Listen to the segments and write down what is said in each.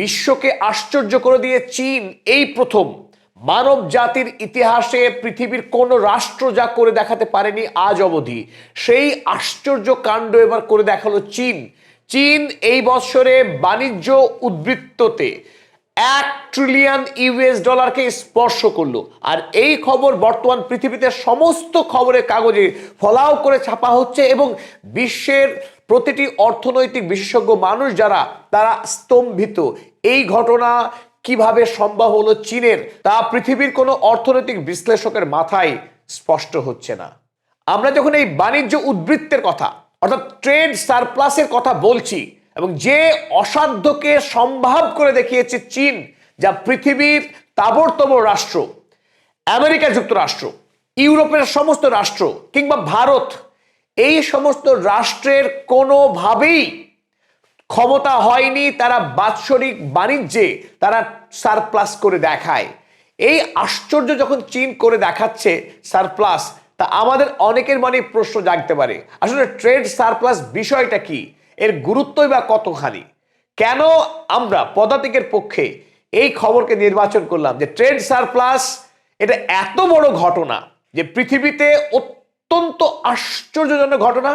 বিশ্বকে আশ্চর্য করে দিয়ে চীন এই প্রথম মানব জাতির ইতিহাসে পৃথিবীর কোনো রাষ্ট্র যা করে দেখাতে পারেনি আজ অবধি। সেই আশ্চর্য কাণ্ড এবার করে দেখাল চীন। চীন এই বছরে বাণিজ্য উদ্বৃত্ততে এক ট্রিলিয়ন ইউএস ডলারকে স্পর্শ করল। আর এই খবর বর্তমান পৃথিবীতে সমস্ত খবরের কাগজে ফলাও করে ছাপা হচ্ছে এবং বিশ্বের প্রতিটি অর্থনৈতিক বিশেষজ্ঞ মানুষ যারা, তারা স্তম্ভিত। এই ঘটনা কীভাবে সম্ভব হলো চীনের, তা পৃথিবীর কোনো অর্থনৈতিক বিশ্লেষকের মাথায় স্পষ্ট হচ্ছে না। আমরা যখন এই বাণিজ্য উদ্বৃত্তের কথা, অর্থাৎ ট্রেড সারপ্লাসের কথা বলছি, এবং যে অসাধ্যকে সম্ভব করে দেখিয়েছে চীন, যা পৃথিবীর তাবড়তম রাষ্ট্র, আমেরিকা যুক্তরাষ্ট্র, ইউরোপের সমস্ত রাষ্ট্র, কিংবা ভারত এই সমস্ত রাষ্ট্রের কোনোভাবেই ক্ষমতা হয়নি তারা বাৎসরিক বাণিজ্যে তারা সারপ্লাস করে দেখায়। এই আশ্চর্য যখন চীন করে দেখাচ্ছে সারপ্লাস, তা আমাদের অনেকের মনে প্রশ্ন জাগতে পারে, আসলে ট্রেড সারপ্লাস বিষয়টা কি? এর গুরুত্বই বা কতখানি? কেন আমরা পদাতিকের পক্ষে এই খবরকে নির্বাচন করলাম যে ট্রেড সারপ্লাস এটা এত বড় ঘটনা যে পৃথিবীতে অত্যন্ত আশ্চর্যজনক ঘটনা,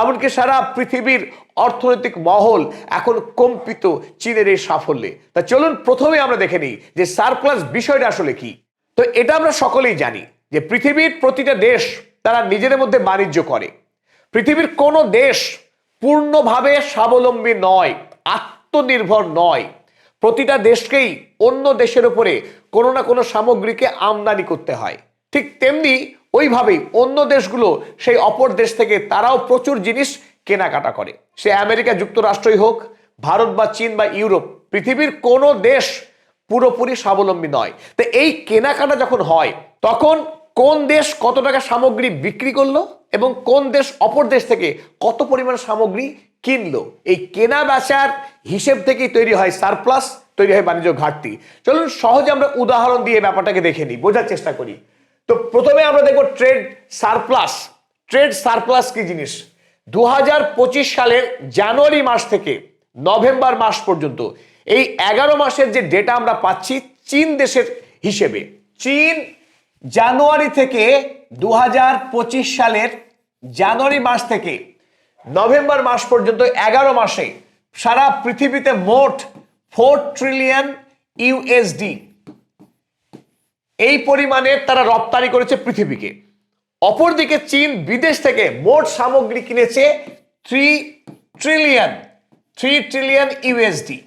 এমনকি সারা পৃথিবীর অর্থনৈতিক মহল এখন কম্পিত চীনের এই সাফল্যে। তা চলুন প্রথমে আমরা দেখে নিই যে সারপ্লাস বিষয়টা আসলে কি। তো এটা আমরা সকলেই জানি যে পৃথিবীর প্রতিটা দেশ তারা নিজেদের মধ্যে বাণিজ্য করে। পৃথিবীর কোনো দেশ পূর্ণভাবে স্বাবলম্বী নয়, আত্মনির্ভর নয়। প্রতিটা দেশকেই অন্য দেশের উপরে কোনো না কোনো সামগ্রীকে আমদানি করতে হয়। ঠিক তেমনি ওইভাবেই অন্য দেশগুলো সেই অপর দেশ থেকে তারাও প্রচুর জিনিস কেনাকাটা করে। সে আমেরিকা যুক্তরাষ্ট্রই হোক, ভারত বা চীন বা ইউরোপ, পৃথিবীর কোনো দেশ পুরোপুরি স্বাবলম্বী নয়। তো এই কেনাকাটা যখন হয়, তখন কোন দেশ কত টাকা সামগ্রী বিক্রি করল এবং কোন দেশ অপর দেশ থেকে কত পরিমাণ সামগ্রী কিনলো? এই কেনা বেচার হিসেব থেকেই তৈরি হয় সারপ্লাস, তৈরি হয় বাণিজ্য ঘাটতি। চলুন সহজে আমরা উদাহরণ দিয়ে ব্যাপারটাকে দেখে নিই, বোঝার চেষ্টা করি। তো প্রথমে আমরা দেখব ট্রেড সারপ্লাস ট্রেড সারপ্লাস কি জিনিস? দু হাজার পঁচিশ সালের জানুয়ারি মাস থেকে নভেম্বর মাস পর্যন্ত এই এগারো মাসের যে ডেটা আমরা পাচ্ছি চীন দেশের হিসেবে। চীন জানুয়ারি থেকে দু হাজার পঁচিশ সালের জানুয়ারি মাস থেকে নভেম্বর মাস পর্যন্ত এগারো মাসে সারা পৃথিবীতে মোট ফোর ট্রিলিয়ন ইউএসডি এই পরিমাণের তারা রপ্তানি করেছে পৃথিবীকে। অপরদিকে চীন বিদেশ থেকে মোট সামগ্রী কিনেছে three trillion three trillion USD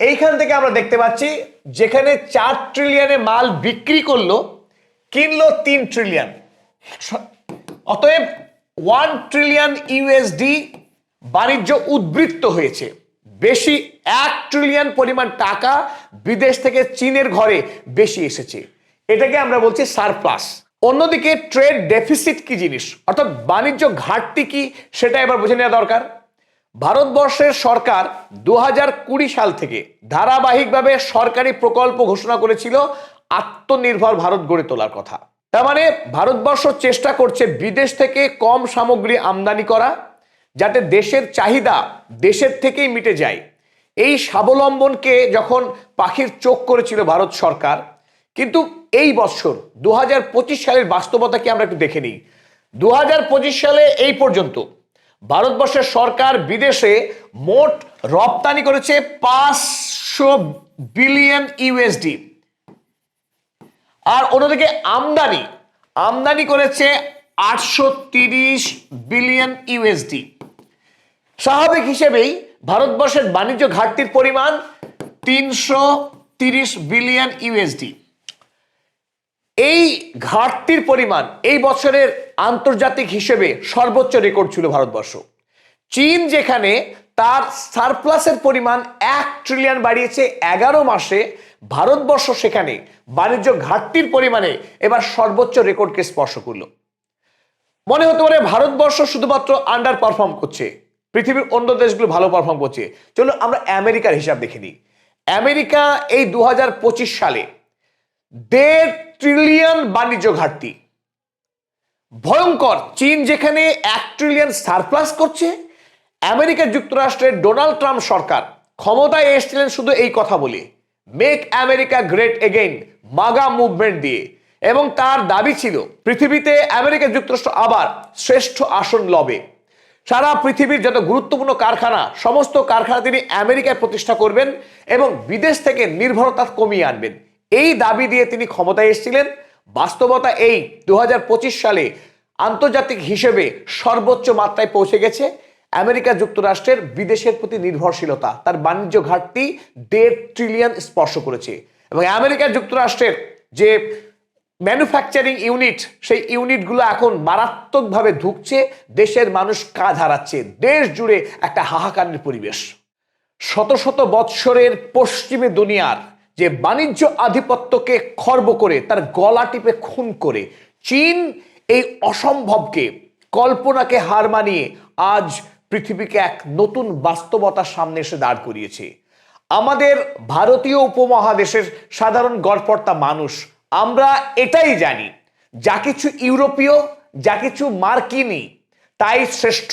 এইখান থেকে আমরা দেখতে পাচ্ছি যেখানে চার ট্রিলিয়নে মাল বিক্রি করল, কিনলো তিন ট্রিলিয়ন অতএব ওয়ান ট্রিলিয়ন ইউএসডি বাণিজ্য উদ্বৃত্ত হয়েছে। বেশি এক ট্রিলিয়ন পরিমাণ টাকা বিদেশ থেকে চীনের ঘরে বেশি এসেছে। এটাকে আমরা বলছি সারপ্লাস। অন্যদিকে ট্রেড ডেফিসিট কি জিনিস? অর্থাৎ বাণিজ্য ঘাটতি কি, সেটা এবার বুঝে নেওয়া দরকার। ভারতবর্ষের সরকার দু হাজার কুড়ি সাল থেকে ধারাবাহিকভাবে সরকারি প্রকল্প ঘোষণা করেছিল আত্মনির্ভর ভারত গড়ে তোলার কথা। তার মানে ভারতবর্ষ চেষ্টা করছে বিদেশ থেকে কম সামগ্রী আমদানি করা যাতে দেশের চাহিদা দেশের থেকেই মিটে যায়। এই স্বাবলম্বনকে যখন পাখির চোখ করেছিল ভারত সরকার, কিন্তু এই বছর দু হাজার পঁচিশ সালের বাস্তবতাকে আমরা একটু দেখে নিই। দু হাজার পঁচিশ সালে এই পর্যন্ত ভারতবর্ষের সরকার বিদেশে মোট রপ্তানি করেছে পাঁচশো বিলিয়ন ইউএসডি। আর অন্যদিকে আমদানি আমদানি করেছে আটশো বিলিয়ন ইউএসডি। স্বাভাবিক হিসেবেই ভারতবর্ষের বাণিজ্য ঘাটতির পরিমাণ তিনশো তিরিশ বিলিয়ন ইউএসডি। এই ঘাটতির পরিমাণ এই বছরের আন্তর্জাতিক হিসেবে সর্বোচ্চ রেকর্ড ছিল ভারতবর্ষ। চীন যেখানে তার সারপ্লাসের পরিমাণ এক ট্রিলিয়ন বাড়িয়েছে এগারো মাসে, ভারতবর্ষ সেখানে বাণিজ্য ঘাটতির পরিমাণে এবার সর্বোচ্চ রেকর্ডকে স্পর্শ করল। মনে হতে পারে ভারতবর্ষ শুধুমাত্র আন্ডার পারফর্ম করছে। পৃথিবীর অন্য দেশগুলো ভালো পারফর্ম করছে। চলো আমরা আমেরিকার হিসাব দেখে নিই। আমেরিকা এই দু হাজার পঁচিশ সালে দেড় ট্রিলিয়ন বাণিজ্য ঘাটতি। ভয়ঙ্কর। চীন যেখানে এক ট্রিলিয়ন সারপ্লাস করছে, আমেরিকা যুক্তরাষ্ট্রের ডোনাল্ড ট্রাম্প সরকার ক্ষমতায় এসেছিলেন শুধু এই কথা বলে। Make America great again MAGA movement দিয়ে। এবং তার দাবি ছিল, পৃথিবীতে আমেরিকা যুক্তরাষ্ট্র আবার শ্রেষ্ঠ আসন লবে। সারা পৃথিবীর যত গুরুত্বপূর্ণ কারখানা, সমস্ত কারখানা তিনি আমেরিকায় প্রতিষ্ঠা করবেন এবং বিদেশ থেকে নির্ভরতা কমিয়ে আনবেন। এই দাবি দিয়ে তিনি ক্ষমতায় এসেছিলেন। বাস্তবতা এই দু হাজার পঁচিশ সালে আন্তর্জাতিক হিসেবে সর্বোচ্চ মাত্রায় পৌঁছে গেছে। আমেরিকা যুক্তরাষ্ট্রের বিদেশের প্রতি নির্ভরশীলতা, তার বাণিজ্য ঘাটতি দেড় ট্রিলিয়ন স্পর্শ করেছে। এবং আমেরিকা যুক্তরাষ্ট্রের যে ম্যানুফ্যাকচারিং ইউনিট সেই ইউনিটগুলো এখন মারাত্মকভাবে ঢুকছে দেশের মানুষ কাজ হারাচ্ছে, দেশ জুড়ে একটা হাহাকারের পরিবেশ। শত শত বৎসরের পশ্চিমী দুনিয়ার যে বাণিজ্য আধিপত্যকে খর্ব করে, তার গলা টিপে খুন করে, চীন এই অসম্ভবকে, কল্পনাকে হার মানিয়ে আজ পৃথিবীকে এক নতুন বাস্তবতার সামনে এসে দাঁড় করিয়েছে। আমাদের ভারতীয় উপমহাদেশের সাধারণ গড়পর্তা মানুষ আমরা এটাই জানি, যা কিছু ইউরোপীয়, যা কিছু মার্কিনি, তাই শ্রেষ্ঠ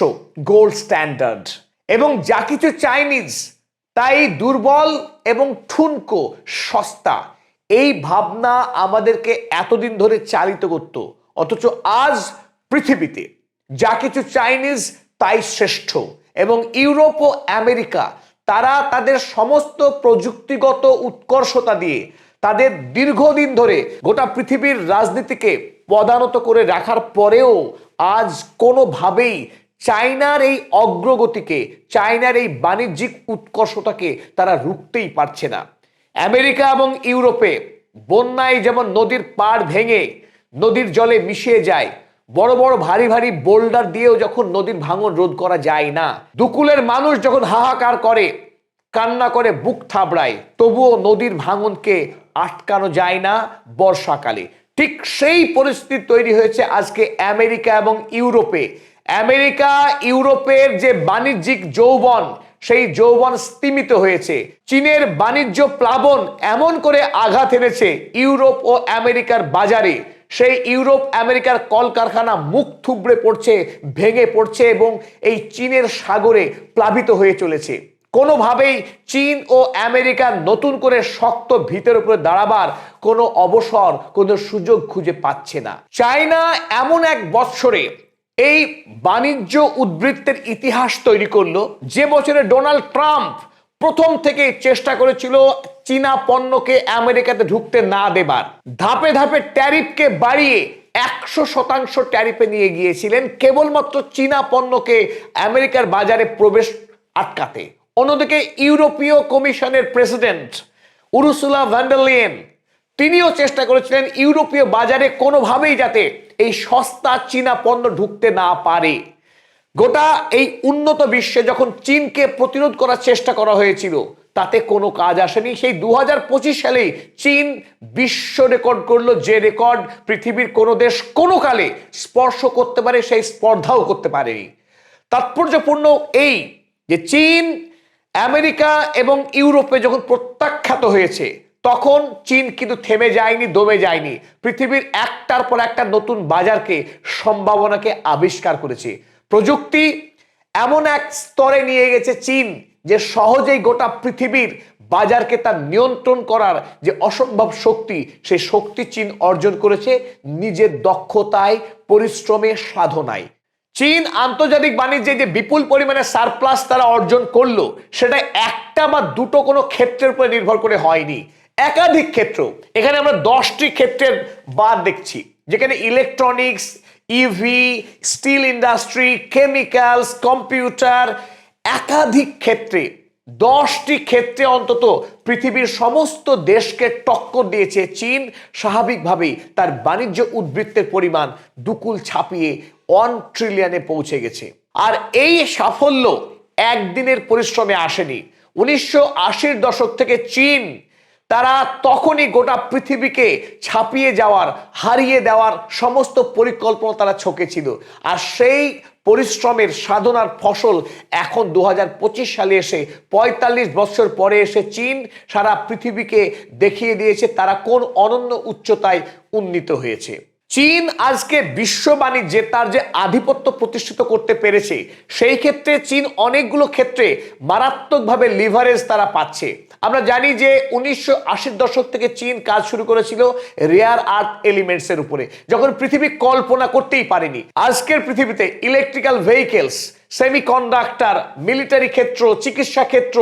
গোল্ড স্ট্যান্ডার্ড এবং যা কিছু চাইনিজ, তাই দুর্বল এবং ঠুনকো, সস্তা। এই ভাবনা আমাদেরকে এতদিন ধরে চালিত করত, অথচ আজ পৃথিবীতে যা কিছু চাইনিজ, তাই শ্রেষ্ঠ। এবং ইউরোপ ও আমেরিকা, তারা তাদের সমস্ত প্রযুক্তিগত উৎকর্ষতা দিয়ে তাদের দীর্ঘদিন ধরে গোটা পৃথিবীর রাজনীতিকে পদানত করে রাখার পরেও আজ কোনোভাবেই চায়নার এই অগ্রগতিকে, চায়নার এই বাণিজ্যিক উৎকর্ষতাকে তারা রুখতেই পারছে না। আমেরিকা এবং ইউরোপে বন্যায় যেমন নদীর পাড় ভেঙে নদীর জলে মিশিয়ে যায়, বড় বড় ভারী ভারী বোল্ডার দিয়েও যখন নদীর ভাঙন রোধ করা যায় না, দুকুলের মানুষ যখন হাহাকার করে, কান্না করে, বুক থাবড়ায়, তবুও নদীর ভাঙনকে আটকানো যায় না বর্ষাকালে। ঠিক সেই পরিস্থিতি তৈরি হয়েছে আজকে আমেরিকা এবং ইউরোপে। আমেরিকা, ইউরোপের যে বাণিজ্যিক যৌবন, সেই যৌবন স্তিমিত হয়েছে। চীনের বাণিজ্য প্লাবন এমন করে আঘাত এনেছে ইউরোপ ও আমেরিকার বাজারে। সেই ইউরোপ, আমেরিকার কলকারখানা মুখ থুবড়ে পড়ছে, ভেঙে পড়ছে এবং এই চীনের সাগরে প্লাবিত হয়ে চলেছে। কোনোভাবেই চীন ও আমেরিকা নতুন করে শক্ত ভিতের উপরে দাঁড়াবার কোনো অবসর, কোনো সুযোগ খুঁজে পাচ্ছে না। চায়না এমন এক বৎসরে এই বাণিজ্য উদ্বৃত্তের ইতিহাস তৈরি করল, যে বছরে ডোনাল্ড ট্রাম্প প্রথম থেকে চেষ্টা করেছিল চীনা পণ্যকে আমেরিকাতে ঢুকতে না দেবার। ধাপে ধাপে ট্যারিফকে বাড়িয়ে একশো শতাংশ ট্যারিফে নিয়ে গিয়েছিলেন কেবলমাত্র চীনা পণ্যকে আমেরিকার বাজারে প্রবেশ আটকাতে। অন্যদিকে ইউরোপীয় কমিশনের প্রেসিডেন্ট উরুসুলা ভ্যান্ডালিয়েন তিনিও চেষ্টা করেছিলেন ইউরোপীয় বাজারে কোনোভাবেই যাতে এই সস্তা চীনা পণ্য ঢুকতে না পারে। গোটা এই উন্নত বিশ্বে যখন চীনকে প্রতিরোধ করার চেষ্টা করা হয়েছিল, তাতে কোনো কাজ আসেনি। সেই দু হাজার পঁচিশ সালেই চীন বিশ্ব রেকর্ড করল যে রেকর্ড পৃথিবীর কোনো দেশ কোনো কালে স্পর্শ করতে পারে, সেই স্পর্ধাও করতে পারেনি। তাৎপর্যপূর্ণ এই যে চীন আমেরিকা এবং ইউরোপে যখন প্রত্যাখ্যাত হয়েছে, তখন চীন কিন্তু থেমে যায়নি, দমে যায়নি। পৃথিবীর একটার পর একটা নতুন বাজারকে, সম্ভাবনাকে আবিষ্কার করেছে। প্রযুক্তি এমন এক স্তরে নিয়ে গেছে চীন, যে সহজেই গোটা পৃথিবীর বাজারকে তার নিয়ন্ত্রণ করার যে অসম্ভব শক্তি, সেই শক্তি চীন অর্জন করেছে নিজের দক্ষতায়, পরিশ্রমে, সাধনায়। চীন আন্তর্জাতিক বাণিজ্যে যে বিপুল পরিমাণে সারপ্লাস তারা অর্জন করল, সেটা একটা বা দুটো কোনো ক্ষেত্রের উপরে নির্ভর করে হয়নি। একাধিক ক্ষেত্র। এখানে আমরা দশটি ক্ষেত্রের বাদ দেখছি, যেখানে electronics EV steel industry chemicals computer একাধিক ক্ষেত্রে, দশটি ক্ষেত্রে অন্তত পৃথিবীর সমস্ত দেশকে টক্কর দিয়েছে চীন। স্বাভাবিকভাবেই তার বাণিজ্য উদ্বৃত্তের পরিমাণ দুকুল ছাপিয়ে ওয়ান ট্রিলিয়নে পৌঁছে গেছে। আর এই সাফল্য একদিনের পরিশ্রমে আসেনি। উনিশশো আশির দশক থেকে চীন, তারা তখনই গোটা পৃথিবীকে ছাপিয়ে যাওয়ার, হারিয়ে দেওয়ার সমস্ত পরিকল্পনা তারা ছকেছিল। আর সেই পরিশ্রমের সাধনার ফসল এখন দু হাজার পঁচিশ সালে এসে, পঁয়তাল্লিশ বছর পরে এসে চীন সারা পৃথিবীকে দেখিয়ে দিয়েছে তারা কোন অনন্য উচ্চতায় উন্নীত হয়েছে। চীন আজকে বিশ্ব বাণিজ্যে তার যে আধিপত্য প্রতিষ্ঠিত করতে পেরেছে, সেই ক্ষেত্রে চীন অনেকগুলো ক্ষেত্রে মারাত্মকভাবে লিভারেজ তারা পাচ্ছে। আমরা জানি যে উনিশশো আশির দশক থেকে চীন কাজ শুরু করেছিল রেয়ার আর্থ এলিমেন্টস এর উপরে, যখন পৃথিবী কল্পনা করতেই পারেনি। আজকের পৃথিবীতে ইলেকট্রিক্যাল ভেহিকেলস সেমিকন্ডাক্টর মিলিটারি ক্ষেত্র, চিকিৎসা ক্ষেত্র,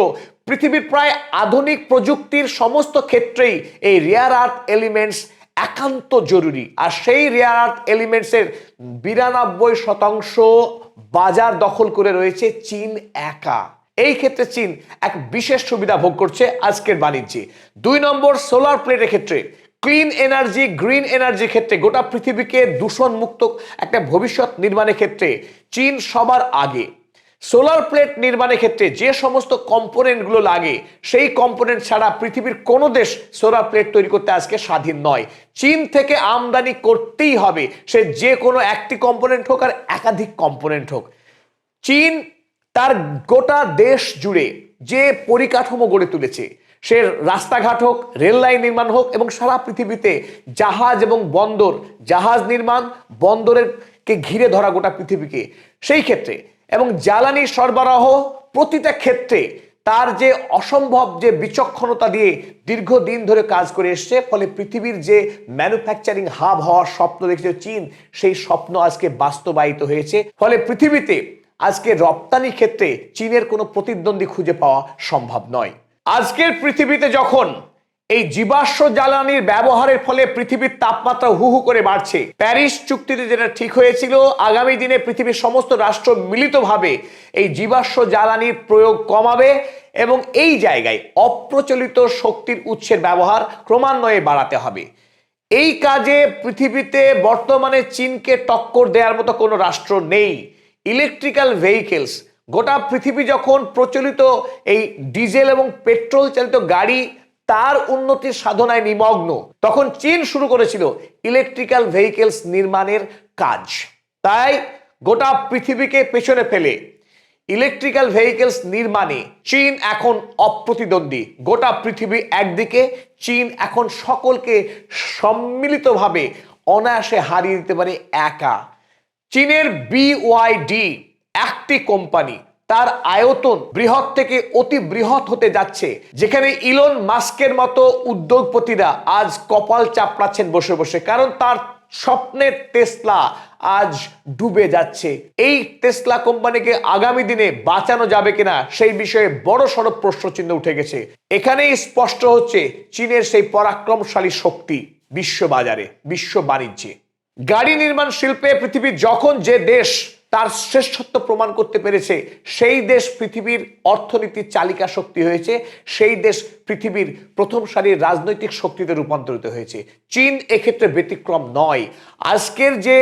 পৃথিবীর প্রায় আধুনিক প্রযুক্তির সমস্ত ক্ষেত্রেই এই রেয়ার আর্থ এলিমেন্টস একান্ত জরুরি। আর সেই রেয়ার আর্থ এলিমেন্টসের বিরানব্বই শতাংশ বাজার দখল করে রয়েছে চীন একা। এই ক্ষেত্রে চীন এক বিশেষ সুবিধা ভোগ করছে আজকের বাণিজ্যে। দুই নম্বর সোলার প্লেটের ক্ষেত্রে ক্লিন এনার্জি গ্রিন এনার্জির ক্ষেত্রে গোটা পৃথিবীকে দূষণ মুক্ত একটা ভবিষ্যৎ নির্মাণের ক্ষেত্রে চীন সবার আগে। সোলার প্লেট নির্মাণের ক্ষেত্রে যে সমস্ত কম্পোনেন্টগুলো লাগে, সেই কম্পোনেন্ট ছাড়া পৃথিবীর কোনো দেশ সোলার প্লেট তৈরি করতে আজকে স্বাধীন নয়। চীন থেকে আমদানি করতেই হবে, সে যে কোনো একটি কম্পোনেন্ট হোক আর একাধিক কম্পোনেন্ট হোক। চীন তার গোটা দেশ জুড়ে যে পরিকাঠামো গড়ে তুলেছে, সে রাস্তাঘাট হোক, রেল লাইন নির্মাণ হোক এবং সারা পৃথিবীতে জাহাজ এবং বন্দর, জাহাজ নির্মাণ বন্দরের কে ঘিরে ধরা গোটা পৃথিবীকে, সেই ক্ষেত্রে এবং জ্বালানি সরবরাহ প্রতিটা ক্ষেত্রে তার যে অসম্ভব যে বিচক্ষণতা দিয়ে দীর্ঘদিন ধরে কাজ করে এসছে, ফলে পৃথিবীর যে ম্যানুফ্যাকচারিং হাব হওয়ার স্বপ্ন দেখেছে চীন, সেই স্বপ্ন আজকে বাস্তবায়িত হয়েছে। ফলে পৃথিবীতে আজকে রপ্তানি ক্ষেত্রে চীনের কোনো প্রতিদ্বন্দ্বী খুঁজে পাওয়া সম্ভব নয়। আজকের পৃথিবীতে যখন এই জীবাশ্ম জ্বালানির ব্যবহারের ফলে পৃথিবীর তাপমাত্রা হু হু করে বাড়ছে। প্যারিস চুক্তিতে যেটা ঠিক হয়েছিল, আগামী দিনে পৃথিবীর সমস্ত রাষ্ট্র মিলিতভাবে এই জীবাশ্ম জ্বালানির প্রয়োগ কমাবে এবং এই জায়গায় অপ্রচলিত শক্তির উৎসের ব্যবহার ক্রমান্বয়ে বাড়াতে হবে। এই কাজে পৃথিবীতে বর্তমানে চীনকে টক্কর দেওয়ার মতো কোনো রাষ্ট্র নেই। ইলেকট্রিক্যাল ভেহিকেলস, গোটা পৃথিবী যখন প্রচলিত এই ডিজেল এবং পেট্রোল চালিত গাড়ি তার উন্নতির সাধনায় নিমগ্ন। তখন চীন শুরু করেছিল ইলেকট্রিক্যাল ভেহিকেলস নির্মাণের কাজ। তাই গোটা পৃথিবীকে পেছনে ফেলে ইলেকট্রিক্যাল ভেহিকেলস নির্মাণে চীন এখন অপ্রতিদ্বন্দ্বী। গোটা পৃথিবী একদিকে, চীন এখন সকলকে সম্মিলিতভাবে অনায়াসে হারিয়ে দিতে পারে একা। চীনের বিওয়াইডি একটি কোম্পানি তার আয়তন বৃহৎ থেকে অতি বৃহৎ হতে যাচ্ছে। যেখানে ইলন মাস্কের মতো উদ্যোগপতিরা আজ কপাল চাপড়াচ্ছেন বসে বসে, কারণ তার স্বপ্নের টেসলা আজ ডুবে যাচ্ছে। এই টেসলা কোম্পানিকে আগামী দিনে বাঁচানো যাবে কিনা সেই বিষয়ে বড় সড় প্রশ্নচিহ্ন উঠে গেছে। এখানেই স্পষ্ট হচ্ছে চীনের সেই পরাক্রমশালী শক্তি বিশ্ব বাজারে বিশ্ব বাণিজ্যে। গাড়ি নির্মাণ শিল্পে পৃথিবীর যখন যে দেশ তার শ্রেষ্ঠত্ব প্রমাণ করতে পেরেছে। সেই দেশ পৃথিবীর অর্থনীতির চালিকা শক্তি হয়েছে। সেই দেশ পৃথিবীর প্রথম সারির রাজনৈতিক শক্তিতে রূপান্তরিত হয়েছে। চীন এক্ষেত্রে ব্যতিক্রম নয়। আজকের যে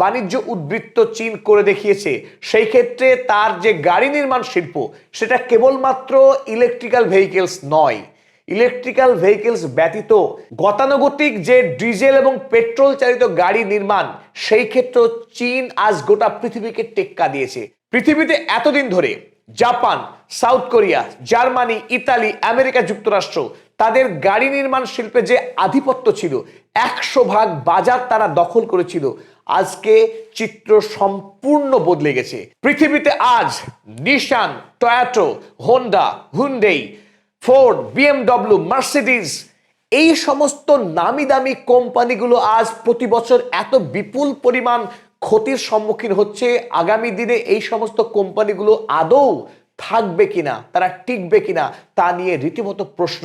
বাণিজ্য উদ্বৃত্ত চীন করে দেখিয়েছে, সেই ক্ষেত্রে তার যে গাড়ি নির্মাণ শিল্প, সেটা কেবলমাত্র ইলেকট্রিক্যাল ভেহিকেলস নয়। ইলেকট্রিক্যাল ভেহিকেলস ব্যতীত গতানুগতিক যে ডিজেল এবং পেট্রোল চালিত গাড়ি নির্মাণ, সেই ক্ষেত্রে চীন আজ গোটা পৃথিবীকে টেক্কা দিয়েছে। পৃথিবীতে এতদিন ধরে Japan, South Korea, Germany, Italy, America যুক্তরাষ্ট্র, তাদের গাড়ি নির্মাণ শিল্পে যে আধিপত্য ছিল, একশো ভাগ বাজার তারা দখল করেছিল। আজকে চিত্র সম্পূর্ণ বদলে গেছে। পৃথিবীতে আজ Nissan, Toyota, Honda, Hyundai Ford BMW Mercedes এই সমস্ত নামি দামি কোম্পানিগুলো আজ প্রতি বছর এত বিপুল পরিমাণ ক্ষতির সম্মুখীন হচ্ছে। আগামী দিনে এই সমস্ত কোম্পানিগুলো আদৌ থাকবে কিনা, তারা টিকবে কিনা, তা নিয়ে রীতিমতো প্রশ্ন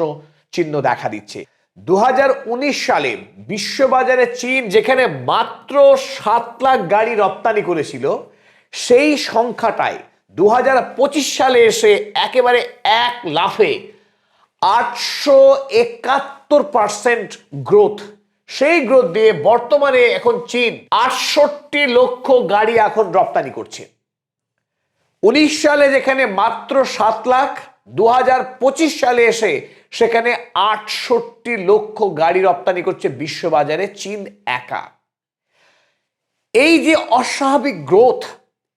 চিহ্ন দেখা দিচ্ছে। দু হাজার উনিশ সালে বিশ্ববাজারে চীন, যেখানে মাত্র সাত লাখ গাড়ি রপ্তানি করেছিল, সেই সংখ্যাটায় দু হাজার পঁচিশ সালে এসে একেবারে এক লাফে আটশো একাত্তর পার্সেন্ট গ্রোথ সেই গ্রোথ দিয়ে বর্তমানে এখন চীন আটষট্টি লক্ষ গাড়ি এখন রপ্তানি করছে। উনিশ সালে যেখানে মাত্র সাত লাখ দু হাজার পঁচিশ সালে এসে সেখানে আটষট্টি লক্ষ গাড়ি রপ্তানি করছে বিশ্ববাজারে চীন একা। এই যে অস্বাভাবিক গ্রোথ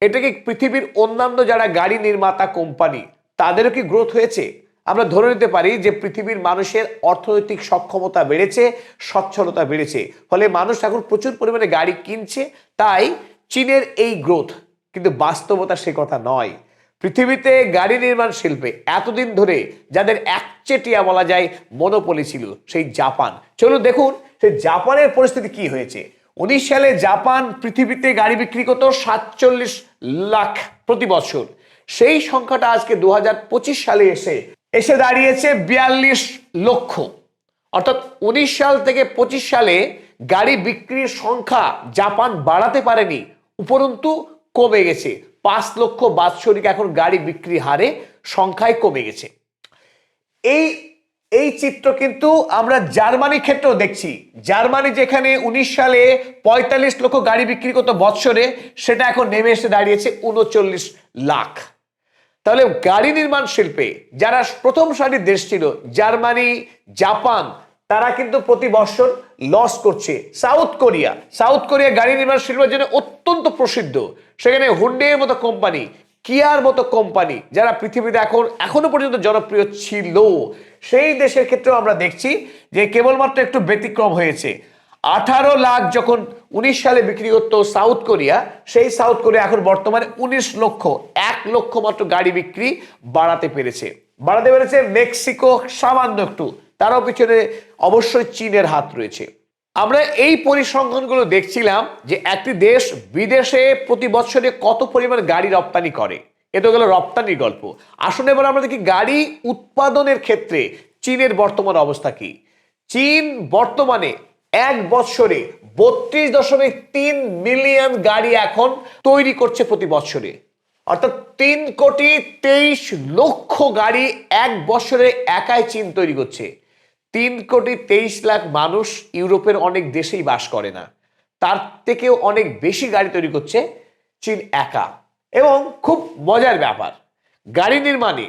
এটা কি পৃথিবীর অন্যান্য যারা গাড়ি নির্মাতা কোম্পানি, তাদেরও কি গ্রোথ হয়েছে? আমরা ধরে নিতে পারি যে পৃথিবীর মানুষের অর্থনৈতিক সক্ষমতা বেড়েছে, সচ্ছলতা বেড়েছে। ফলে মানুষ এখন প্রচুর পরিমাণে গাড়ি কিনছে, তাই চীনের এই গ্রোথ কিন্তু বাস্তবতা সে কথা নয়। পৃথিবীতে গাড়ি নির্মাণ শিল্পে এতদিন ধরে যাদের একচেটিয়া বলা যায় মনোপলি ছিল, সেই জাপান। চলুন দেখুন সেই জাপানের পরিস্থিতি কি হয়েছে। উনিশ সালে জাপান পৃথিবীতে গাড়ি বিক্রি করত সাতচল্লিশ লাখ প্রতি বছর। সেই সংখ্যাটা আজকে দু হাজার পঁচিশ সালে এসে এসে দাঁড়িয়েছে বিয়াল্লিশ লক্ষ। অর্থাৎ উনিশ সাল থেকে পঁচিশ সালে গাড়ি বিক্রির সংখ্যা জাপান বাড়াতে পারেনি, উপরন্তু কমে গেছে। পাঁচ লক্ষ বাৎসরিক এখন গাড়ি বিক্রি হারে সংখ্যায় কমে গেছে। এই এই চিত্র কিন্তু আমরা জার্মানির ক্ষেত্রেও দেখছি। জার্মানি যেখানে উনিশ সালে পঁয়তাল্লিশ লক্ষ গাড়ি বিক্রি করতো বৎসরে, সেটা এখন নেমে এসে দাঁড়িয়েছে উনচল্লিশ লাখ। তাহলে গাড়ি নির্মাণ শিল্পে যারা প্রথম সারির দেশ ছিল, জার্মানি, জাপান, তারা কিন্তু প্রতি বছর লস করছে। সাউথ কোরিয়া সাউথ কোরিয়া গাড়ি নির্মাণ শিল্পের জন্য অত্যন্ত প্রসিদ্ধ। সেখানে হুন্ডের মতো কোম্পানি কিয়ার মতো কোম্পানি যারা পৃথিবীতে এখন, এখনও পর্যন্ত জনপ্রিয় ছিল। সেই দেশের ক্ষেত্রেও আমরা দেখছি যে কেবলমাত্র একটু ব্যতিক্রম হয়েছে। আঠারো লাখ যখন উনিশ সালে বিক্রি করতো সাউথ কোরিয়া, সেই সাউথ কোরিয়া এখন বর্তমানে উনিশ লক্ষ, এক লক্ষ মাত্র গাড়ি বিক্রি বাড়াতে পেরেছে। বাড়াতে পেরেছে মেক্সিকো সামান্য একটু, তারও পিছনে অবশ্যই চীনের হাত রয়েছে। আমরা এই পরিসংখ্যানগুলো দেখছিলাম যে একটি দেশ বিদেশে প্রতি বছরে কত পরিমাণ গাড়ি রপ্তানি করে। এ তো গেল রপ্তানির গল্প। আসলে এবার আমরা দেখি গাড়ি উৎপাদনের ক্ষেত্রে চীনের বর্তমান অবস্থা কি। চীন বর্তমানে এক বছরে বত্রিশ দশমিক তিন মিলিয়ন গাড়ি এখন তৈরি করছে প্রতি বছরে অর্থাৎ তিন কোটি তেইশ লক্ষ গাড়ি এক বছরে একাই চীন তৈরি করছে। তিন কোটি তেইশ লাখ মানুষ ইউরোপের অনেক দেশেই বাস করে না। তার থেকেও অনেক বেশি গাড়ি তৈরি করছে চীন একা। এবং খুব মজার ব্যাপার, গাড়ি নির্মাণে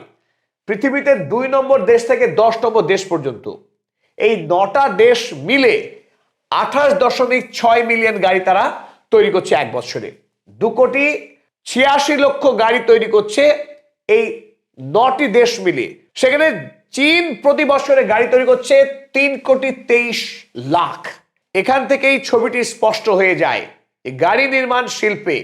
পৃথিবীতে দুই নম্বর দেশ থেকে দশ নম্বর দেশ পর্যন্ত। এই নটা দেশ মিলে আঠাশ দশমিক ছয় মিলিয়ন গাড়ি তারা তৈরি করছে এক বছরে। দু কোটি ছিয়াশি লক্ষ গাড়ি তৈরি করছে এই নটি দেশ মিলে সেখানে চীন প্রতি বছরে গাড়ি তৈরি করছে তিন কোটি তেইশ লাখ। এখান থেকেই ছবিটি স্পষ্ট হয়ে যায়। গাড়ি নির্মাণ শিল্পে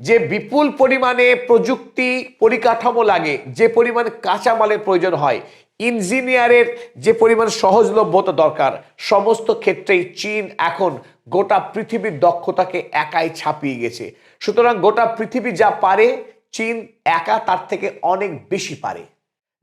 যে বিপুল পরিমাণে প্রযুক্তি পরিকাঠামো লাগে, যে পরিমাণ কাঁচামালের প্রয়োজন হয় ইঞ্জিনিয়ারের যে পরিমাণ সহজলভ্যতা দরকার, সমস্ত ক্ষেত্রেই চীন এখন গোটা পৃথিবীর দক্ষতাকে একাই ছাপিয়ে গেছে। সুতরাং গোটা পৃথিবী যা পারে, চীন একা তার থেকে অনেক বেশি পারে।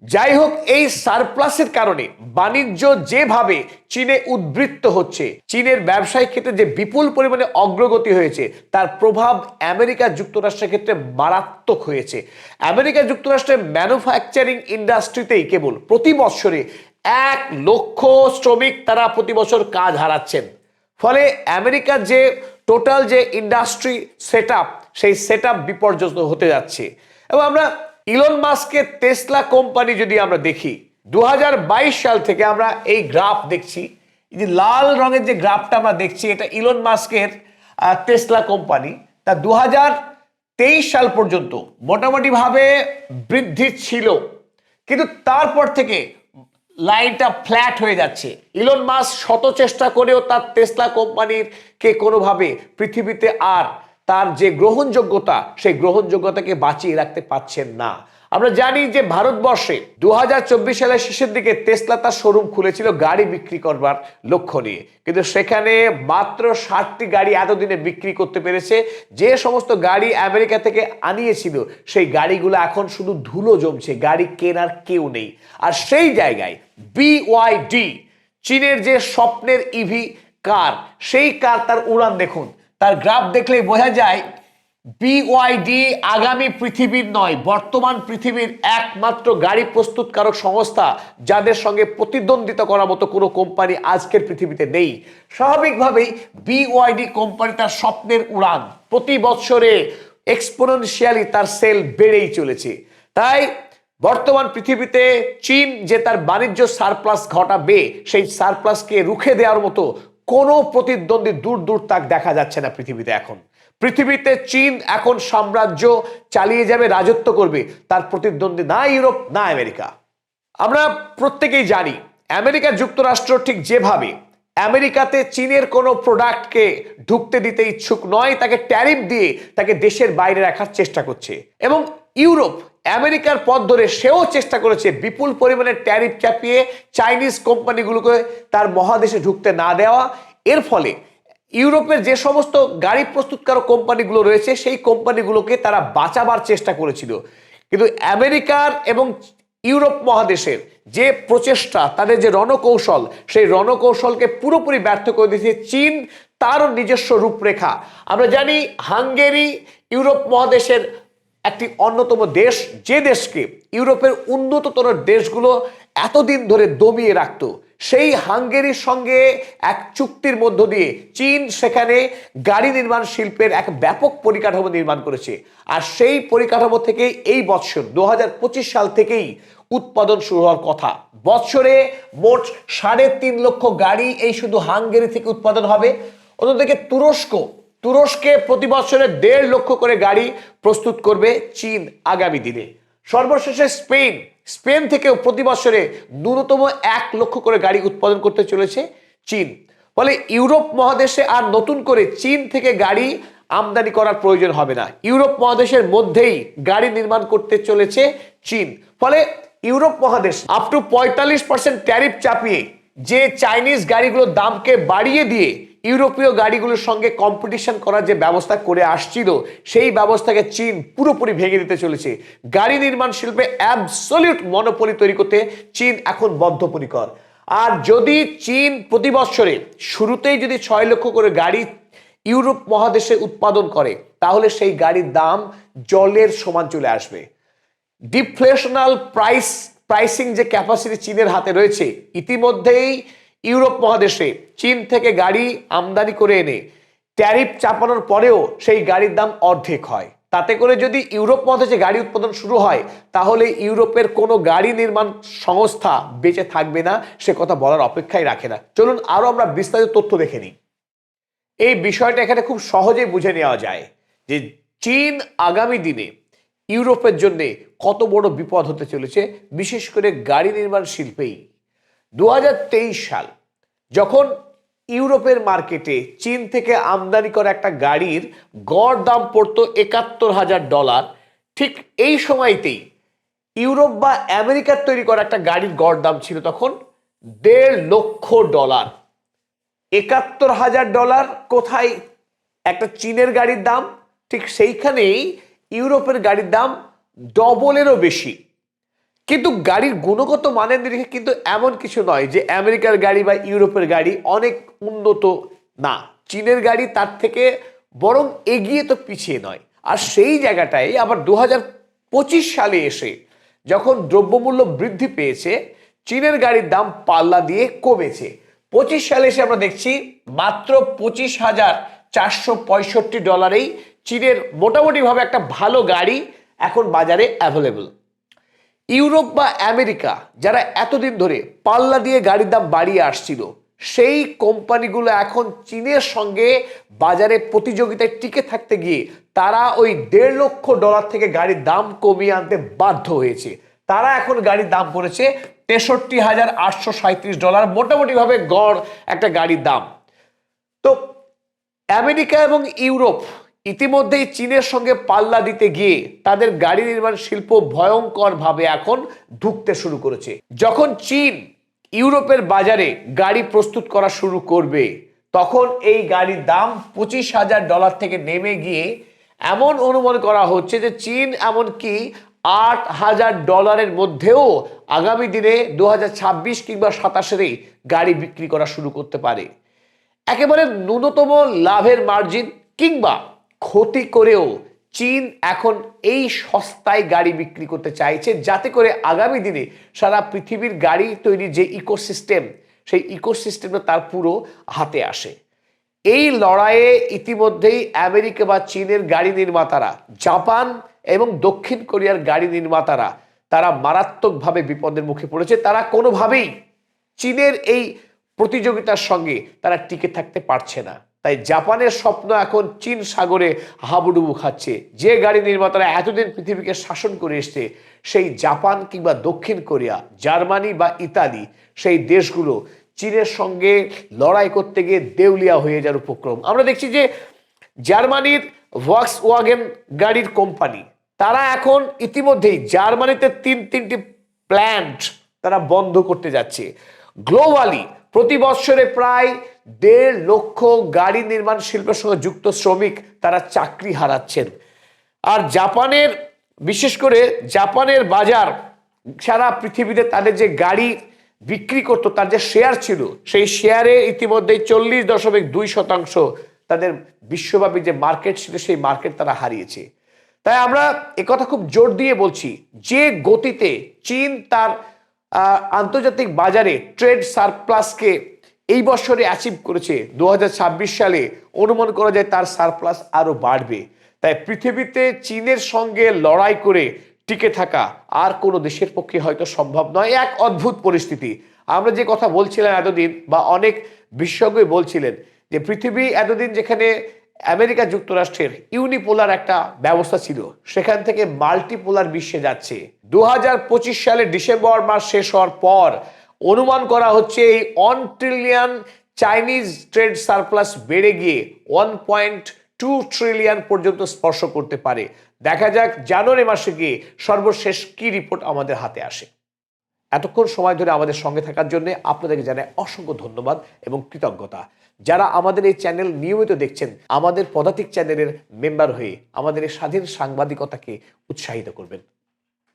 যাই হোক এই সারপ্লাসের কারণে বাণিজ্য যেভাবে চীনে উদ্বৃত্ত হচ্ছে, চীনের ব্যবসায়িক ক্ষেত্রে যে বিপুল পরিমাণে অগ্রগতি হয়েছে, তার প্রভাব আমেরিকা যুক্তরাষ্ট্রের ক্ষেত্রে মারাত্মক হয়েছে। আমেরিকা যুক্তরাষ্ট্রের ম্যানুফ্যাকচারিং ইন্ডাস্ট্রিতেই কেবল প্রতি বছরে এক লক্ষ শ্রমিক তারা প্রতি বছর কাজ হারাচ্ছেন। ফলে আমেরিকার যে টোটাল যে ইন্ডাস্ট্রি সেট সেই সেট বিপর্যস্ত হতে যাচ্ছে। এবং আমরা ইলন মাস্কের টেসলা কোম্পানি যদি আমরা দেখি দু হাজার বাইশ সাল থেকে আমরা এই গ্রাফ দেখছি। যে লাল রঙের যে গ্রাফটা আমরা দেখছি, এটা ইলন মাস্কের টেসলা কোম্পানি তা দু তেইশ সাল পর্যন্ত মোটামুটিভাবে বৃদ্ধি ছিল। কিন্তু তারপর থেকে লাইনটা ফ্ল্যাট হয়ে যাচ্ছে। ইলন মাস শত চেষ্টা করেও তার টেসলা কোম্পানির কে কোনোভাবে পৃথিবীতে আর তার যে গ্রহণযোগ্যতা, সেই গ্রহণযোগ্যতাকে বাঁচিয়ে রাখতে পারছেন না। আমরা জানি যে ভারতবর্ষে দু হাজার চব্বিশ সালের শেষের দিকে তেসলা তার শোরুম খুলেছিল গাড়ি বিক্রি করবার লক্ষ্য নিয়ে। কিন্তু সেখানে মাত্র ষাটটি গাড়ি এতদিনে বিক্রি করতে পেরেছে। যে সমস্ত গাড়ি আমেরিকা থেকে আনিয়েছিল, সেই গাড়িগুলো এখন শুধু ধুলো জমছে, গাড়ি কেনার কেউ নেই। আর সেই জায়গায় বিওয়াইডি চীনের যে স্বপ্নের ইভি কার, সেই কার তার উড়ান দেখুন। তার গ্রাফ দেখলেই বোঝা যায় বিওয়াইডি আগামী পৃথিবীর নয়, বর্তমান পৃথিবীর একমাত্র গাড়ি প্রস্তুতকারক সংস্থা যাদের সঙ্গে প্রতিদ্বন্দ্বিতা করার মতো কোনো কোম্পানি আজকের পৃথিবীতে নেই। স্বাভাবিকভাবেই বিওয়াইডি কোম্পানি তার স্বপ্নের উড়ান। প্রতি বছরে এক্সপোনেনশিয়ালি তার সেল বেড়েই চলেছে। তাই বর্তমান পৃথিবীতে চীন যে তার বাণিজ্য সারপ্লাস ঘটাবে, সেই সারপ্লাসকে রুখে দেওয়ার মতো কোনো প্রতিদ্বন্দ্বী দূর দূর তাক দেখা যাচ্ছে না পৃথিবীতে এখন। পৃথিবীতে চীন এখন সাম্রাজ্য চালিয়ে যাবে, রাজত্ব করবে। তার প্রতিদ্বন্দ্বী না ইউরোপ, না আমেরিকা। আমরা প্রত্যেকেই জানি, আমেরিকা যুক্তরাষ্ট্র ঠিক যেভাবে আমেরিকাতে চীনের কোনো প্রোডাক্টকে ঢুকতে দিতে ইচ্ছুক নয়, তাকে ট্যারিফ দিয়ে তাকে দেশের বাইরে রাখার চেষ্টা করছে। এবং ইউরোপ আমেরিকার পথ ধরে সেও চেষ্টা করেছে বিপুল পরিমাণে ট্যারিফ চাপিয়ে চাইনিজ কোম্পানিগুলোকে তার মহাদেশে ঢুকতে না দেওয়া। এর ফলে ইউরোপের যে সমস্ত গাড়ি প্রস্তুতকারক কোম্পানিগুলো রয়েছে, সেই কোম্পানিগুলোকে তারা বাঁচাবার চেষ্টা করেছিল। কিন্তু আমেরিকার এবং ইউরোপ মহাদেশের যে প্রচেষ্টা, তাদের যে রণকৌশল, সেই রণকৌশলকে পুরোপুরি ব্যর্থ করে দিয়েছে চীন। তারও নিজস্ব রূপরেখা। আমরা জানি হাঙ্গেরি ইউরোপ মহাদেশের একটি অন্যতম দেশ, যে দেশকে ইউরোপের উন্নততর দেশগুলো এতদিন ধরে দমিয়ে রাখত, সেই হাঙ্গেরির সঙ্গে এক চুক্তির মধ্য দিয়ে চীন সেখানে গাড়ি নির্মাণ শিল্পের এক ব্যাপক পরিকাঠামো নির্মাণ করেছে। আর সেই পরিকাঠামো থেকে এই বৎসর দু সাল থেকেই উৎপাদন শুরু হওয়ার কথা। বৎসরে মোট সাড়ে তিন লক্ষ গাড়ি এই শুধু হাঙ্গেরি থেকে উৎপাদন হবে। অন্যদিকে তুরস্ক তুরস্কে প্রতি বছরে দেড় লক্ষ করে গাড়ি প্রস্তুত করবে চীন আগামী দিনে। সর্বশেষে স্পেন। স্পেন থেকেও প্রতি বছরে ন্যূনতম এক লক্ষ করে গাড়ি উৎপাদন করতে চলেছে চীন। ফলে ইউরোপ মহাদেশে আর নতুন করে চীন থেকে গাড়ি আমদানি করার প্রয়োজন হবে না। ইউরোপ মহাদেশের মধ্যেই গাড়ি নির্মাণ করতে চলেছে চীন। ফলে ইউরোপ মহাদেশ আপ টু পঁয়তাল্লিশ পার্সেন্ট ট্যারিফ চাপিয়ে যে চাইনিজ গাড়িগুলোর দামকে বাড়িয়ে দিয়ে ইউরোপীয় গাড়িগুলোর সঙ্গে কম্পিটিশন করার যে ব্যবস্থা করে আসছিল, সেই ব্যবস্থাকে চীন পুরোপুরি ভেঙে দিতে চলেছে। গাড়ি নির্মাণ শিল্পে অ্যাবসলিউট মনোপলি তৈরি করতে চীন এখন বদ্ধপরিকর। আর যদি চীন প্রতি বছরে শুরুতেই যদি ছয় লক্ষ করে গাড়ি ইউরোপ মহাদেশে উৎপাদন করে, তাহলে সেই গাড়ির দাম জলের সমান চলে আসবে। ডিফ্লেশনাল প্রাইস প্রাইসিং যে ক্যাপাসিটি চীনের হাতে রয়েছে, ইতিমধ্যেই ইউরোপ মহাদেশে, চীন থেকে গাড়ি আমদানি করে এনে ট্যারিফ চাপানোর পরেও সেই গাড়ির দাম অর্ধেক হয়। তাতে করে যদি ইউরোপ মহাদেশে গাড়ি উৎপাদন শুরু হয়, তাহলে ইউরোপের কোনো গাড়ি নির্মাণ সংস্থা বেঁচে থাকবে না, সে কথা বলার অপেক্ষাই রাখে না। চলুন আরও আমরা বিস্তারিত তথ্য দেখে নিই। এই বিষয়টা এখানে খুব সহজেই বুঝে নেওয়া যায় যে চীন আগামী দিনে ইউরোপের জন্যে কত বড় বিপদ হতে চলেছে, বিশেষ করে গাড়ি নির্মাণ শিল্পেই। দু হাজার তেইশ সাল, যখন ইউরোপের মার্কেটে চীন থেকে আমদানি করা একটা গাড়ির গড় দাম পড়তো একাত্তর হাজার ডলার, ঠিক এই সময়তেই ইউরোপ বা আমেরিকার তৈরি করা একটা গাড়ির গড় দাম ছিল তখন দেড় লক্ষ ডলার। একাত্তর হাজার ডলার কোথায় একটা চীনের গাড়ির দাম? ঠিক সেইখানেই ইউরোপের গাড়ির দাম ডবলেরও বেশি। কিন্তু গাড়ির গুণগত মানের নিরিখে কিন্তু এমন কিছু নয় যে আমেরিকার গাড়ি বা ইউরোপের গাড়ি অনেক উন্নত না। চীনের গাড়ি তার থেকে বরং এগিয়ে তো পিছিয়ে নয়। আর সেই জায়গাটায় আবার দু সালে এসে যখন দ্রব্যমূল্য বৃদ্ধি পেয়েছে, চীনের গাড়ির দাম পাল্লা দিয়ে কমেছে। পঁচিশ সালে এসে আমরা দেখছি মাত্র পঁচিশ হাজার চারশো পঁয়ষট্টি ডলারেই চীনের মোটামুটিভাবে একটা ভালো গাড়ি এখন বাজারে অ্যাভেলেবল ইউরোপ বা আমেরিকা, যারা এতদিন ধরে পাল্লা দিয়ে গাড়ির দাম বাড়িয়ে আসছিল, সেই কোম্পানিগুলো এখন চীনের সঙ্গে বাজারে প্রতিযোগিতায় টিকে থাকতে গিয়ে তারা ওই দেড় লক্ষ ডলার থেকে গাড়ির দাম কমিয়ে আনতে বাধ্য হয়েছে। তারা এখন গাড়ির দাম পড়েছে তেষট্টি হাজার আটশো সাঁত্রিশ ডলার, মোটামুটিভাবে গড় একটা গাড়ির দাম। তো আমেরিকা এবং ইউরোপ ইতিমধ্যেই চীনের সঙ্গে পাল্লা দিতে গিয়ে তাদের গাড়ি নির্মাণ শিল্প ভয়ঙ্করভাবে এখন ধুকতে শুরু করেছে। যখন চীন ইউরোপের বাজারে গাড়ি প্রস্তুত করা শুরু করবে, তখন এই গাড়ির দাম পঁচিশ হাজার ডলার থেকে নেমে গিয়ে এমন অনুমান করা হচ্ছে যে চীন এমনকি আট হাজার ডলারের মধ্যেও আগামী দিনে দু ছাব্বিশ কিংবা সাতাশেরই গাড়ি বিক্রি করা শুরু করতে পারে। একেবারে ন্যূনতম লাভের মার্জিন কিংবা ক্ষতি করেও চীন এখন এই সস্তায় গাড়ি বিক্রি করতে চাইছে, যাতে করে আগামী দিনে সারা পৃথিবীর গাড়ি তৈরির যে ইকোসিস্টেম, সেই ইকোসিস্টেমটা তার পুরো হাতে আসে। এই লড়াইয়ে ইতিমধ্যেই আমেরিকা বা চীনের গাড়ি নির্মাতারা, জাপান এবং দক্ষিণ কোরিয়ার গাড়ি নির্মাতারা, তারা মারাত্মকভাবে বিপদের মুখে পড়েছে। তারা কোনোভাবেই চীনের এই প্রতিযোগিতার সঙ্গে তারা টিকে থাকতে পারছে না। তাই জাপানের স্বপ্ন এখন চীন সাগরে হাবুডুবু খাচ্ছে। যে গাড়ি নির্মাতারা এতদিন পৃথিবীকে শাসন করে এসছে, সেই জাপান কিংবা দক্ষিণ কোরিয়া, জার্মানি বা ইতালি, সেই দেশগুলো চীনের সঙ্গে লড়াই করতে গিয়ে দেউলিয়া হয়ে যাওয়ার উপক্রম। আমরা দেখছি যে জার্মানির ভক্স ওয়াগেন গাড়ির কোম্পানি, তারা এখন ইতিমধ্যেই জার্মানিতে তিন তিনটি প্ল্যান্ট তারা বন্ধ করতে যাচ্ছে। গ্লোবালি প্রতি বছরে প্রায় দেড় লক্ষ গাড়ি নির্মাণ শিল্পের সঙ্গে যুক্ত শ্রমিক তারা চাকরি হারাচ্ছেন। আর জাপানের, বিশেষ করে জাপানের বাজার, সারা পৃথিবীতে তাদের যে গাড়ি বিক্রি করতো, তার যে শেয়ার ছিল, সেই শেয়ারে ইতিমধ্যে চল্লিশ দশমিক দুই শতাংশ তাদের বিশ্বব্যাপী যে মার্কেট ছিল, সেই মার্কেট তারা হারিয়েছে। তাই আমরা একথা খুব জোর দিয়ে বলছি, যে গতিতে চীন তার আন্তর্জাতিক বাজারে ট্রেড সারপ্লাসকে এই বছরে অ্যাচিভ করেছে দু হাজার ছাব্বিশ সালে অনুমান করা যায় তার সারপ্লাস আরও বাড়বে। তাই পৃথিবীতে চীনের সঙ্গে লড়াই করে টিকে থাকা আর কোনো দেশের পক্ষে হয়তো সম্ভব নয়। এক অদ্ভুত পরিস্থিতি। আমরা যে কথা বলছিলাম এতদিন বা অনেক বিশেষজ্ঞই বলছিলেন যে পৃথিবী এতদিন যেখানে আমেরিকা যুক্তরাষ্ট্রের ইউনিপোলার একটা ব্যবস্থা ছিল, সেখান থেকে মাল্টিপোলার বিশ্বে যাচ্ছে। দু সালে ডিসেম্বর মাস শেষ হওয়ার পর অনুমান করা হচ্ছে এই one trillion Chinese trade surplus বেড়ে গিয়ে ওয়ান পয়েন্ট টু ট্রিলিয়ন পর্যন্ত স্পর্শ করতে পারে। দেখা যাক জানুয়ারি মাসে গিয়ে সর্বশেষ কি রিপোর্ট আমাদের হাতে আসে। এতক্ষণ সময় ধরে আমাদের সঙ্গে থাকার জন্য আপনাদেরকে জানাই অসংখ্য ধন্যবাদ এবং কৃতজ্ঞতা। যারা আমাদের এই চ্যানেল নিয়মিত দেখছেন, আমাদের পদাতিক চ্যানেলের মেম্বার হয়ে আমাদের এই স্বাধীন সাংবাদিকতাকে উৎসাহিত করবেন।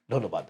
ধন্যবাদ।